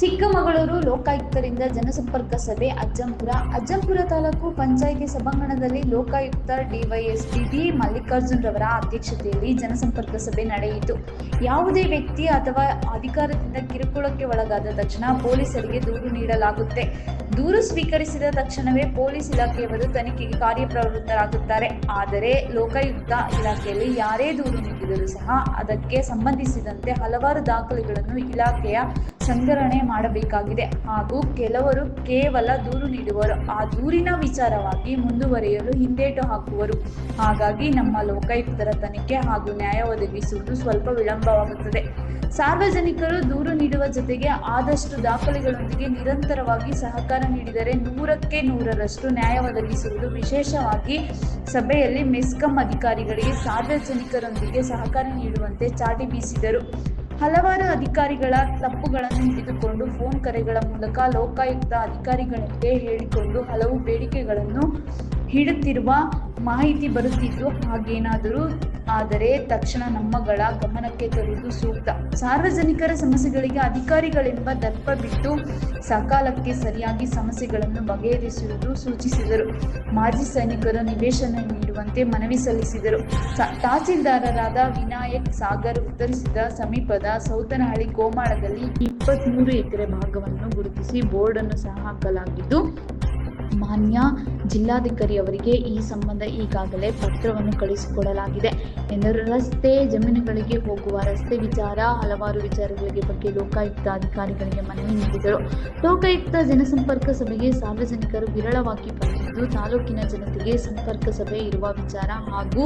ಚಿಕ್ಕಮಗಳೂರು ಲೋಕಾಯುಕ್ತರಿಂದ ಜನಸಂಪರ್ಕ ಸಭೆ ಅಜ್ಜಂಪುರ. ಅಜ್ಜಂಪುರ ತಾಲೂಕು ಪಂಚಾಯಿತಿ ಸಭಾಂಗಣದಲ್ಲಿ ಲೋಕಾಯುಕ್ತ ಡಿವೈಎಸ್ಪಿ ಡಿ ಮಲ್ಲಿಕಾರ್ಜುನ್ ರವರ ಅಧ್ಯಕ್ಷತೆಯಲ್ಲಿ ಜನಸಂಪರ್ಕ ಸಭೆ ನಡೆಯಿತು. ಯಾವುದೇ ವ್ಯಕ್ತಿ ಅಥವಾ ಅಧಿಕಾರದಿಂದ ಕಿರುಕುಳಕ್ಕೆ ಒಳಗಾದ ತಕ್ಷಣ ಪೊಲೀಸರಿಗೆ ದೂರು ನೀಡಲಾಗುತ್ತೆ. ದೂರು ಸ್ವೀಕರಿಸಿದ ತಕ್ಷಣವೇ ಪೊಲೀಸ್ ಇಲಾಖೆಯವರು ತನಿಖೆಗೆ ಕಾರ್ಯಪ್ರವೃತ್ತರಾಗುತ್ತಾರೆ. ಆದರೆ ಲೋಕಾಯುಕ್ತ ಇಲಾಖೆಯಲ್ಲಿ ಯಾರೇ ದೂರು ನೀಡಿದರೂ ಸಹ ಅದಕ್ಕೆ ಸಂಬಂಧಿಸಿದಂತೆ ಹಲವಾರು ದಾಖಲೆಗಳನ್ನು ಇಲಾಖೆಯ ಸಂಗ್ರಹಣೆ ಮಾಡಬೇಕಾಗಿದೆ. ಹಾಗೂ ಕೆಲವರು ಕೇವಲ ದೂರು ನೀಡುವರು. ಆ ದೂರಿನ ವಿಚಾರವಾಗಿ ಮುಂದುವರಿಯಲು ಹಿಂದೇಟು ಹಾಕುವರು. ಹಾಗಾಗಿ ನಮ್ಮ ಲೋಕಾಯುಕ್ತರ ತನಿಖೆ ಹಾಗೂ ನ್ಯಾಯ ಒದಗಿಸುವುದು ಸ್ವಲ್ಪ ವಿಳಂಬವಾಗುತ್ತದೆ. ಸಾರ್ವಜನಿಕರು ದೂರು ನೀಡುವ ಜೊತೆಗೆ ಆದಷ್ಟು ದಾಖಲೆಗಳೊಂದಿಗೆ ನಿರಂತರವಾಗಿ ಸಹಕಾರ ನೀಡಿದರೆ ನೂರಕ್ಕೆ ನೂರರಷ್ಟು ನ್ಯಾಯ ಒದಗಿಸುವುದು ವಿಶೇಷವಾಗಿ ಸಭೆಯಲ್ಲಿ ಮೆಸ್ಕಾಂ ಅಧಿಕಾರಿಗಳಿಗೆ ಸಾರ್ವಜನಿಕರೊಂದಿಗೆ ಸಹಕಾರ ನೀಡುವಂತೆ ಚಾಟಿ ಬೀಸಿದರು. ಹಲವಾರು ಅಧಿಕಾರಿಗಳ ತಪ್ಪುಗಳನ್ನು ಹಿಡಿದುಕೊಂಡು ಫೋನ್ ಕರೆಗಳ ಮೂಲಕ ಲೋಕಾಯುಕ್ತ ಅಧಿಕಾರಿಗಳಿಗೆ ಹೇಳಿಕೊಂಡು ಹಲವು ಬೇಡಿಕೆಗಳನ್ನು ಹಿಡುತ್ತಿರುವ ಮಾಹಿತಿ ಬರುತ್ತಿದ್ದು ಹಾಗೇನಾದರೂ ಆದರೆ ತಕ್ಷಣ ನಮ್ಮಗಳ ಗಮನಕ್ಕೆ ತರುವುದು ಸೂಕ್ತ. ಸಾರ್ವಜನಿಕರ ಸಮಸ್ಯೆಗಳಿಗೆ ಅಧಿಕಾರಿಗಳೆಂಬ ದರ್ಪ ಬಿಟ್ಟು ಸಕಾಲಕ್ಕೆ ಸರಿಯಾಗಿ ಸಮಸ್ಯೆಗಳನ್ನು ಬಗೆಹರಿಸುವುದು ಸೂಚಿಸಿದರು. ಮಾಜಿ ಸೈನಿಕರು ನಿವೇಶನ ನೀಡುವಂತೆ ಮನವಿ ಸಲ್ಲಿಸಿದರು. ತಹಸೀಲ್ದಾರರಾದ ವಿನಾಯಕ್ ಸಾಗರ್ ಉತ್ತರಿಸಿದ ಸಮೀಪದ ಸೌತನಹಳ್ಳಿ ಗೋಮಾಳದಲ್ಲಿ ಇಪ್ಪತ್ತ್ಮೂರು ಎಕರೆ ಭಾಗವನ್ನು ಗುರುತಿಸಿ ಬೋರ್ಡ್ ಅನ್ನು ಸಹ ಹಾಕಲಾಗಿದ್ದು ಮಾನ್ಯ ಜಿಲ್ಲಾಧಿಕಾರಿ ಅವರಿಗೆ ಈ ಸಂಬಂಧ ಈಗಾಗಲೇ ಪತ್ರವನ್ನು ಕಳಿಸಿಕೊಡಲಾಗಿದೆ ಎಂದರು. ರಸ್ತೆ ಜಮೀನುಗಳಿಗೆ ಹೋಗುವ ರಸ್ತೆ ವಿಚಾರ, ಹಲವಾರು ವಿಚಾರಗಳಿಗೆ ಬಗ್ಗೆ ಲೋಕಾಯುಕ್ತ ಅಧಿಕಾರಿಗಳಿಗೆ ಮನವಿ ನೀಡಿದರು. ಲೋಕಾಯುಕ್ತ ಜನಸಂಪರ್ಕ ಸಭೆಗೆ ಸಾರ್ವಜನಿಕರು ವಿರಳವಾಗಿ ಬಂದಿದ್ದು, ತಾಲೂಕಿನ ಜನತೆಗೆ ಸಂಪರ್ಕ ಸಭೆ ಇರುವ ವಿಚಾರ ಹಾಗೂ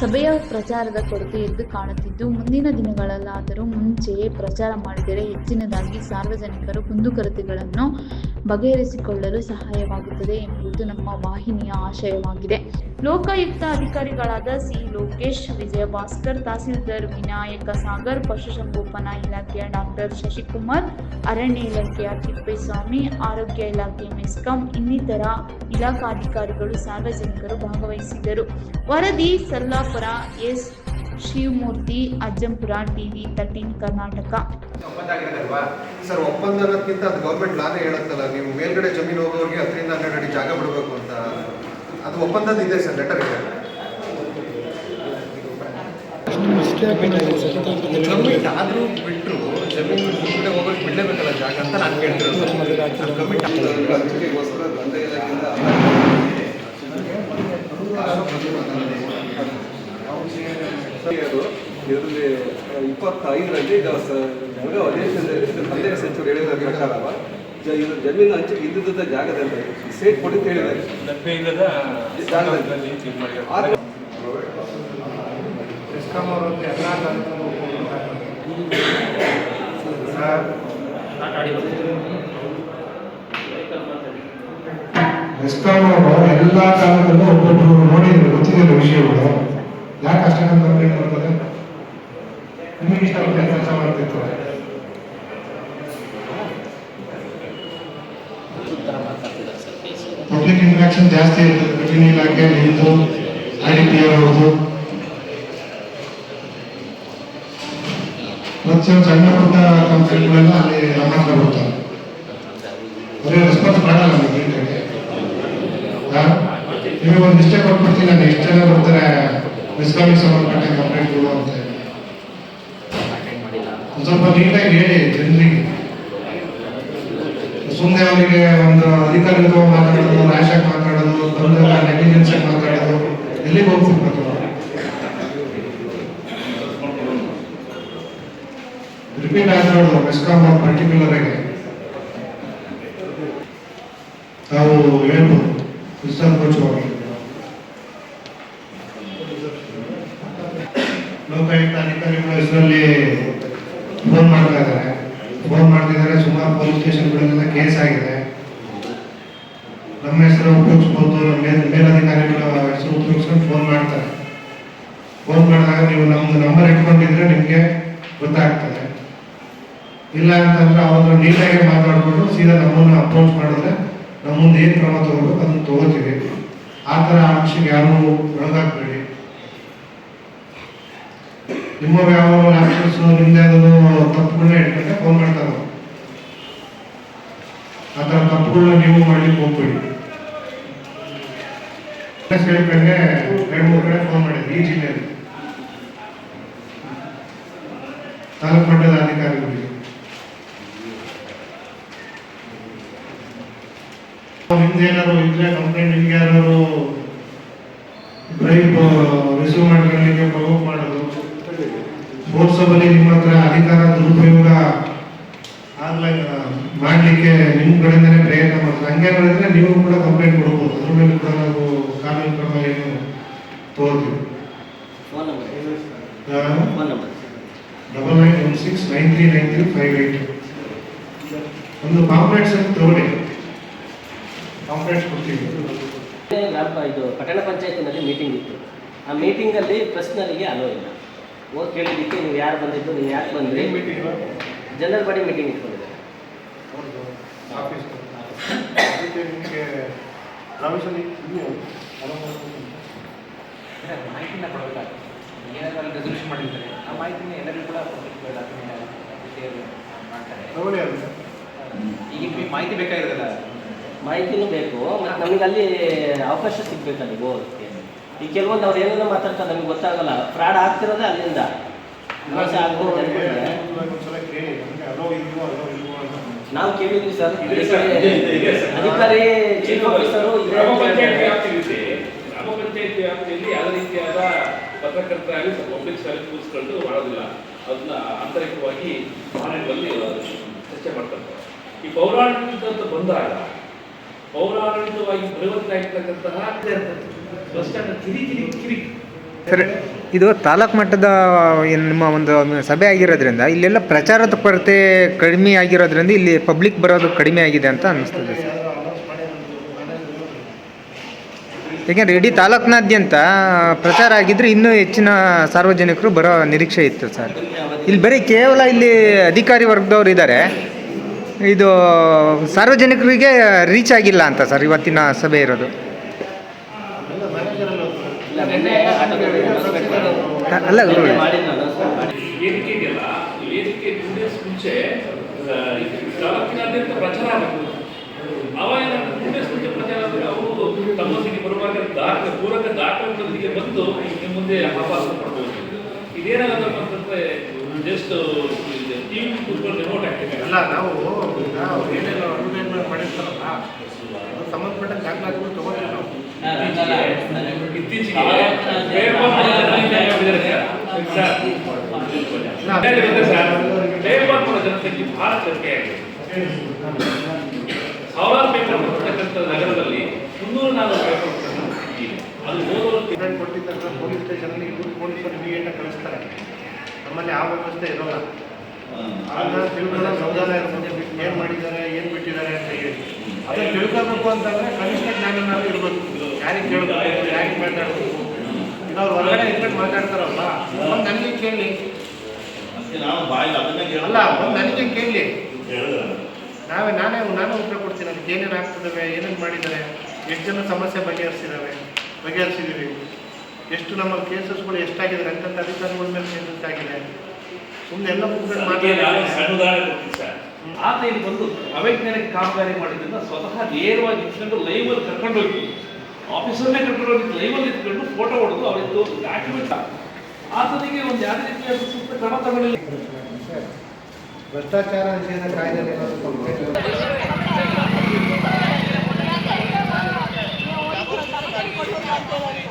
ಸಭೆಯ ಪ್ರಚಾರದ ಕೊರತೆ ಎದ್ದು ಕಾಣುತ್ತಿದ್ದು, ಮುಂದಿನ ದಿನಗಳಲ್ಲಾದರೂ ಮುಂಚೆಯೇ ಪ್ರಚಾರ ಮಾಡಿದರೆ ಹೆಚ್ಚಿನದಾಗಿ ಸಾರ್ವಜನಿಕರು ಕುಂದುಕೊರತೆಗಳನ್ನು ಬಗೆಹರಿಸಿಕೊಳ್ಳಲು ಸಹಾಯವಾಗುತ್ತದೆ ಎಂಬುದು ನಮ್ಮ ವಾಹಿನಿಯ ಆಶಯವಾಗಿದೆ. ಲೋಕಾಯುಕ್ತ ಅಧಿಕಾರಿಗಳಾದ ಸಿ. ಲೋಕೇಶ್ ವಿಜಯ ಭಾಸ್ಕರ್ ತಹಸೀಲ್ದಾರ್ ವಿನಾಯಕ ಸಾಗರ್, ಪಶುಸಂಗೋಪನಾ ಇಲಾಖೆಯ ಡಾಕ್ಟರ್ ಶಶಿಕುಮಾರ್, ಅರಣ್ಯ ಇಲಾಖೆಯ ತಿಪ್ಪೇಸ್ವಾಮಿ, ಆರೋಗ್ಯ ಇಲಾಖೆ ಮೆಸ್ಕಾಂ ಇನ್ನಿತರ ಇಲಾಖಾಧಿಕಾರಿಗಳು ಸಾರ್ವಜನಿಕರು ಭಾಗವಹಿಸಿದರು ವರದಿ Sallapura S. Shivamurthy Ajjampura TV thirteen Karnataka. ಒಪ್ಪಂದ ಆಗಿರೋದಲ್ವಾ ಸರ್ ಒಪ್ಪಂದ ಅನ್ನೋದಕ್ಕಿಂತ ಅದು ಗೌರ್ಮೆಂಟ್ ಲಾನೇ ಹೇಳುತ್ತಲ್ಲ ನೀವು ಮೇಲ್ಗಡೆ ಜಮೀನು ಹೋಗೋರಿಗೆ ಹತ್ತರಿಂದ ಹನ್ನೆರಡು ಅಡಿ ಜಾಗ ಬಿಡಬೇಕು ಅಂತ. ಅದು ಒಪ್ಪಂದದ ಇದೆ ಸರ್ ಲೆಟರ್ ಇದೆ. ಗೌರ್ಮೆಂಟ್ ಆದರೂ ಬಿಟ್ಟರು ಜಮೀನು ಮುಂದೆ ಹೋಗೋಕೆ ಬಿಡಲೇಬೇಕಲ್ಲ ಜಾಗ ಅಂತ ನಾನು ಕೇಳ್ತಿರೋದು. ಕಮಿಟ್ ಅದಕ್ಕೋಸ್ಕರ ಕಂದಾಯ ಇಲಾಖೆಯಿಂದ ಇದರಲ್ಲಿ ಇಪ್ಪತ್ತೈದರಲ್ಲಿ ಈಗ ಸ- ಬೆಳಗಾವಿ ಅಧಿವೇಶನದಲ್ಲಿ ಕಂದಾಯ ಸಚಿವರು ಹೇಳಿದ ಪ್ರಕಾರ ಜ- ಇದು ಜಮೀನು ಹಂಚಿ ಇದ್ದಿದ್ದ ಜಾಗದಲ್ಲಿ ಸೇಟ್ ಕೊಡಿ ಅಂತ ಹೇಳಿದ್ದಾರೆ. ಜಾಗದಲ್ಲಿ. ಮೆಸ್ಕಾಂ ಅವರು ಎಲ್ಲ ಕಾಲದಲ್ಲೂ ಒಬ್ಬೊಬ್ಬರು ನೋಡಿ ಗೊತ್ತಿದೆ ವಿಷಯಗಳು. ಯಾಕೆ ಅಷ್ಟೊಂದು ಕಂಪ್ಲೇಂಟ್ ಮಾಡ್ತಾರೆ? ನಿಮಗೆ ಇಷ್ಟ ಕೆಲಸ ಮಾಡ್ತಿತ್ತು ಪಬ್ಲಿಕ್ ಇಂಟ್ರಾಕ್ಷನ್ ಜಾಸ್ತಿ ಇರ್ತದೆ. ಬಿಲ್ಡಿಂಗ್ ಇಲಾಖೆ ನಿಮ್ದು ಐ ಡಿ ಪಿ ಅವ್ರದ್ದು. ಮತ್ತೆ ಸಣ್ಣ ಪುಟ್ಟ ಕಂಪ್ಲೇಂಟ್ಗಳೆಲ್ಲ ಅಲ್ಲಿ ನಮ್ಮ ಹತ್ರ ಬರ್ತಾರೆ ಬರೀ ರೆಸ್ಪಾನ್ಸ್ ಮಾಡಲ್ಲ ನಮಗೆ ಒಂದು ಮಿಸ್ಟೇಕ್ ಕೊಟ್ಬಿಡ್ತೀನಿ, ನಾನು ಜನ ಬರ್ತಾರೆ ಮಿಸ್ಕಾಮಿಗೆ ಸಂಬಂಧಪಟ್ಟ ಕೊಡು ಅಂತ ಹೇಳಿ ಸ್ವಲ್ಪ ನೀಟಾಗಿ ಹೇಳಿ, ಜನರಿಗೆ. ಸುಮ್ಮನೆ ಅವರಿಗೆ ಒಂದು ಅಧಿಕಾರಿಗಳು ಮಾತಾಡೋದು ನಾಶಕ್ಕೆ ಮಾತಾಡೋದು ತಂದೆಲ್ಲ ನೆಗ್ಲಿಜೆನ್ಸ್ ಆಗಿ ಮಾತಾಡೋದು, ಎಲ್ಲಿಗೆ ಹೋಗ್ತಿರ್ಬೇಕು ರಿಪೀಟ್ ಆಗಿರೋದು ಮೆಸ್ಕಾಮ್ ಪರ್ಟಿಕ್ಯುಲರ್ ಆಗಿ. ನಾವು ಹೇಳ್ಬೋದು ವಿಸ್ತೃತವಾಗಿ ಲೋಕಾಯುಕ್ತ ಅಧಿಕಾರಿಗಳ ಹೆಸರಲ್ಲಿ ಫೋನ್ ಮಾಡ್ತಾ ಇದ್ದಾರೆ ಫೋನ್ ಮಾಡ್ತಿದ್ದಾರೆ ಸುಮಾರು ಪೊಲೀಸ್ ಸ್ಟೇಷನ್ಗಳಲ್ಲೆಲ್ಲ ಕೇಸ್ ಆಗಿದೆ ನಮ್ಮ ಹೆಸರು ಉಪಯೋಗಿಸ್ಬೋದು. ನಮ್ಮ ಮೇಲ್ ಮೇಲಧಿಕಾರಿಗಳ ಹೆಸರು ಉಪಯೋಗಿಸ್ಕೊಂಡು ಫೋನ್ ಮಾಡ್ತಾರೆ. ಫೋನ್ ಮಾಡಿದಾಗ ನೀವು ನಮ್ದು ನಂಬರ್ ಇಟ್ಕೊಂಡಿದ್ರೆ ನಿಮಗೆ ಗೊತ್ತಾಗ್ತದೆ. ಇಲ್ಲ ಅಂತಂದ್ರೆ ಅವರು ನೀಟಾಗಿ ಮಾತಾಡಿಕೊಂಡು ಸೀದಾ ನಮ್ಮನ್ನು ಅಪ್ರೋಚ್ ಮಾಡಿದ್ರೆ ನಮ್ಮ ಮುಂದೆ ಏನು ಕ್ರಮ ತಗೋಬೇಕು ಅದನ್ನು ತಗೋತೀವಿ. ಆ ಥರ ಆಕ್ಷಿಗೆ ಯಾರು ಒಳಗಾಗ್ಬೇಡಿ. ನಿಮ್ಮ ಯಾವ ಆಕ್ಷನ್ಸ್ ನಿಮ್ಮದೇ ಅದನ್ನು ತಪ್ಪುಗಳನ್ನ ಇಟ್ಕೊಂಡೆ ಫೋನ್ ಮಾಡ್ತಾರೆ ಆ ಥರ ತಪ್ಪುಗಳನ್ನ ನೀವು ಮಾಡಲಿಕ್ಕೆ ಹೋಗ್ಬೇಡಿ. ಹೇಳ್ಕೊಂಡೆ ಎರಡು ಮೂರು ಕಡೆ ಫೋನ್ ಮಾಡಿದ್ವಿ ಈ ಜಿಲ್ಲೆಯಲ್ಲಿ ತಾಲೂಕು ಮಟ್ಟದ ಅಧಿಕಾರಿಗಳಿಗೆ. ನಿಮ್ದು ಏನಾದ್ರು ಇದ್ರೆ ಕಂಪ್ಲೇಂಟ್ ನಿಮ್ಗೆ ಯಾರು ಡ್ರೈವ್ ರಿಸೀವ್ ಮಾಡ್ಕೊಳ್ಳಿಕ್ಕೆ ಪ್ರವೋಕ್ ಮಾಡೋದು. ಬೋರ್ಸಬಲ್ಲಿ ನಿಮ್ಮ ಹತ್ರ ಅಧಿಕಾರ ದುರುಪಯೋಗ ಆನ್ಲೈನ್ ಮಾಡಲಿಕ್ಕೆ ನಿಮ್ಮ ಕಡೆಯಿಂದನೇ ಪ್ರಯತ್ನ ಮಾಡ್ತಾರೆ. ಹಂಗೆ ಮಾಡಿದ್ರೆ ನೀವು ಕೂಡ ಕಂಪ್ಲೇಂಟ್ ಕೊಡ್ಬೋದು. ಅದ್ರ ಮೇಲೆ ಕೂಡ ನಾವು ಏನು ತಗೋತೀವಿ phone number phone number double nine one six nine three nine three five eight ಒಂದು ಪಾಂಪ್ಲೆಟ್ಸ್ ಅಂತ ತಗೊಳ್ಳಿ. ಪಾಂಪ್ಲೆಟ್ಸ್ ಕೊಡ್ತೀವಿ ಗ್ರಾಮ ಇದು ಪಟ್ಟಣ ಪಂಚಾಯತಿನಲ್ಲಿ ಮೀಟಿಂಗ್ ಇತ್ತು. ಆ ಮೀಟಿಂಗಲ್ಲಿ ಪ್ರಶ್ನರಿಗೆ ಅಲೋ ಇಲ್ಲ. ಹೋಗಿ ಕೇಳಿದ್ದಕ್ಕೆ ನೀವು ಯಾರು ಬಂದಿದ್ದು ನೀವು ಯಾಕೆ ಬಂದ್ರಿ? ಜನರಲ್ ಬಾಡಿ ಮೀಟಿಂಗ್ ಇಟ್ಕೊಂಡಿದ್ದಾರೆ. ಆಫೀಸ್ ಅದಕ್ಕೆ ನಿಮಗೆ ರಮೇಶಲ್ಲಿ ಮಾಹಿತಿನ ಕೊಡಬೇಕಾಗ್ತದೆ ಏನಾದರೂ ಅಲ್ಲಿ ರೆಸಲ್ಯೂಷನ್ ಮಾಡಿರ್ತಾರೆ ಆ ಮಾಹಿತಿನ ಎಲ್ಲರಿಗೂ ಕೂಡ ಕೊಡ್ಬೇಕು ಡಾಕ್ಯುಮೆಂಟ್ ಮಾಡ್ತಾರೆ ಈಗ ನಿಮಗೆ ಮಾಹಿತಿ ಬೇಕಾಗಿರೋದಲ್ಲ ಮಾಹಿತಿನೂ ಬೇಕು ಮತ್ತು ನಮಗೆ ಅಲ್ಲಿ ಅವಕಾಶ ಸಿಗ್ಬೇಕು ಅಲ್ಲಿ ಹೋಗೋದಕ್ಕೆ. ಈ ಕೆಲವೊಂದು ಅವ್ರು ಏನೇನೋ ಮಾತಾಡ್ತಾರೆ ನಮಗೆ ಗೊತ್ತಾಗಲ್ಲ. ಫ್ರಾಡ್ ಆಗ್ತಿರೋದೇ ಅಲ್ಲಿಂದ. ನಾವು ಕೇಳಿದ್ವಿ ಸರ್. ಅಧಿಕಾರಿ ಚೀಫ್ ಆಫೀಸರು ಇದೆ ಗ್ರಾಮ ಅಂತ ಪಂಚಾಯತ್ ಹೇಳ್ತಾರೆ. ವ್ಯಾಪ್ತಿ ಇದೆ ಗ್ರಾಮ ಪಂಚಾಯತ್ ವ್ಯಾಪ್ತಿಯಲ್ಲಿ ಯಾವುದೇ ರೀತಿಯಾದ ಪತ್ರಕರ್ತರಾಗಲಿ ಪಬ್ಲಿಕ್ ಸರ್ವಿಸ್ಗಳು ಮಾಡೋದಿಲ್ಲ. ಅದನ್ನ ಆಂತರಿಕವಾಗಿ ಆಡಳಿತದಲ್ಲಿ ಚರ್ಚೆ ಮಾಡ್ತಾರೆ. ಈ ಪೌರಾಡಳಿತ ಅಂತ ಬಂದಾಗ, ಪೌರಾಡಳಿತವಾಗಿ ಪರಿವರ್ತನೆ ಆಗಿರ್ತಕ್ಕಂತಹ ಬಸ್ ಸ್ಟ್ಯಾಂಡ್ ಕಿರಿ ಕಿರಿ ಕಿರಿ ಸರ್, ಇದು ತಾಲೂಕು ಮಟ್ಟದ ನಿಮ್ಮ ಒಂದು ಸಭೆ ಆಗಿರೋದ್ರಿಂದ, ಇಲ್ಲೆಲ್ಲ ಪ್ರಚಾರದ ಕೊರತೆ ಕಡಿಮೆ ಆಗಿರೋದ್ರಿಂದ ಇಲ್ಲಿ ಪಬ್ಲಿಕ್ ಬರೋದು ಕಡಿಮೆ ಆಗಿದೆ ಅಂತ ಅನ್ನಿಸ್ತದೆ ಸರ್. ಯಾಕೆಂದ್ರೆ ಇಡೀ ತಾಲೂಕಿನಾದ್ಯಂತ ಪ್ರಚಾರ ಆಗಿದ್ರೆ ಇನ್ನೂ ಹೆಚ್ಚಿನ ಸಾರ್ವಜನಿಕರು ಬರೋ ನಿರೀಕ್ಷೆ ಇತ್ತು ಸರ್. ಇಲ್ಲಿ ಬರೀ ಕೇವಲ ಇಲ್ಲಿ ಅಧಿಕಾರಿ ವರ್ಗದವ್ರು ಇದ್ದಾರೆ ಇದು ಸಾರ್ವಜನಿಕರಿಗೆ ರೀಚ್ ಆಗಿಲ್ಲ ಅಂತ ಸರ್ ಇವತ್ತಿನ ಸಭೆ ಇರೋದು. ಅಲ್ಲ, ಪ್ರಚಾರ ನಿನ್ನೆ ಅವರು ತಮ್ಮೊಂದಿಗೆ ಬರುವಾಗ ದಾಖಲೆ ಪೂರಕ ದಾಖಲೆಗಳೊಂದಿಗೆ ಬಂದು ನಿಮ್ಮ ಮುಂದೆ ಹವಾಸ ಮಾಡ್ಬೋದು ಇದೇನಾಗತ್ತಪ್ಪ ಅಂತಂದ್ರೆ ಜಸ್ಟ್ ಟಿವಿ ಕೂತ್ಕೊಂಡು ರಿಮೋಟ್ ಆಗ್ತಿದೆ ಅಲ್ಲ ನಾವು ನಾವು ಏನೇನು ಮಾಡಿರ್ತಾರಲ್ಲ ಸಂಬಂಧಪಟ್ಟ ದಾಖಲಾತಿಗಳು ನಾವು ಇತ್ತೀಚೆಗೆ ಪೇಪರ್ ಕಡಿಮೆ ಆಗಿದೆ ಸಾವಿರಾರು ಪೇಪರ್ ನಗರದಲ್ಲಿ ಮುನ್ನೂರು ನಾನು ಇದೆ ಅದು ಓದೋರು ಕಂಪ್ಲೇಂಟ್ ಕೊಟ್ಟಿದ್ದ ತಕ್ಷಣ ಪೊಲೀಸ್ ಸ್ಟೇಷನಲ್ಲಿ ಇಬ್ಬರು ಪೊಲೀಸರು ಇಮಿಡಿಯೇಟ್ ಕಳಿಸ್ತಾರೆ. ನಮ್ಮಲ್ಲಿ ಆ ವ್ಯವಸ್ಥೆ ಇರೋಲ್ಲ. ಆಗ ತಿಳ್ಕೊಳ್ಳೋ ಇರ್ತದೆ ಏನು ಮಾಡಿದ್ದಾರೆ ಏನು ಬಿಟ್ಟಿದ್ದಾರೆ ಅಂತ ಹೇಳಿ. ಅದನ್ನು ತಿಳ್ಕೊಬೇಕು ಅಂತಂದ್ರೆ ಕನಿಷ್ಠ ಜ್ಞಾನ ನಾವು ಇರಬೇಕು ಯಾರಿಗೆ ಕೇಳಬೇಕು ಯಾರಿಗೆ ಮಾತಾಡಬೇಕು? ಈಗ ಅವ್ರು ಹೊರಗಡೆ ಇಟ್ಕೊಂಡು ಮಾತಾಡ್ತಾರಲ್ಲ ಒಂದು ನನಗೆ ಕೇಳಿ. ಅಲ್ಲ ಒಂದು ನನಗೆ ಕೇಳಿ. ನಾವೇ ನಾನೇ ನಾನೇ ಉತ್ತರ ಕೊಡ್ತೀನಿ. ಅದಕ್ಕೆ ಏನೇನು ಆಗ್ತದೆ ಏನೇನು ಮಾಡಿದ್ದಾರೆ? ಎಷ್ಟು ಜನ ಸಮಸ್ಯೆ ಬಗೆಹರಿಸಿದಾವೆ ಬಗೆಹರಿಸಿದ್ದೀವಿ ಎಷ್ಟು ನಮ್ಮ ಕೇಸಸ್ಗಳು ಎಷ್ಟಾಗಿದೆ ಅಂತಂತ ಅಧಿಕಾರಿಗಳ ಮೇಲೆ ಕೇಸಸ್ ಆಗಿದೆ? ಸುಮ್ಮನೆ ಎಲ್ಲ ಆತ ಇಲ್ಲಿ ಬಂದು ಅವೈಜ್ಞಾನಿಕ ಕಾಮಗಾರಿ ಮಾಡಿದ್ರಿಂದ ಸ್ವತಃ ನೇರವಾಗಿ ಇಟ್ಕೊಂಡು ಲೈವಲ್ಲಿ ಕರ್ಕೊಂಡು ಹೋಗಿ ಆಫೀಸರ್ನೇ ಕರ್ಕೊಂಡು ಹೋಗಿ ಲೈವಲ್ಲಿ ಇಟ್ಕೊಂಡು ಫೋಟೋ ಹೊಡೆದು ಅವರಿದ್ದು ಡಾಕ್ಯುಮೆಂಟ್ ಆತನಿಗೆ ಒಂದು ಯಾವುದೇ ರೀತಿಯ ಸೂಕ್ತ ಕ್ರಮ ತಗೊಳ್ಳಿಲ್ಲ. ಭ್ರಷ್ಟಾಚಾರ ನಿಷೇಧ ಕಾಯ್ದೆ Então, colorido.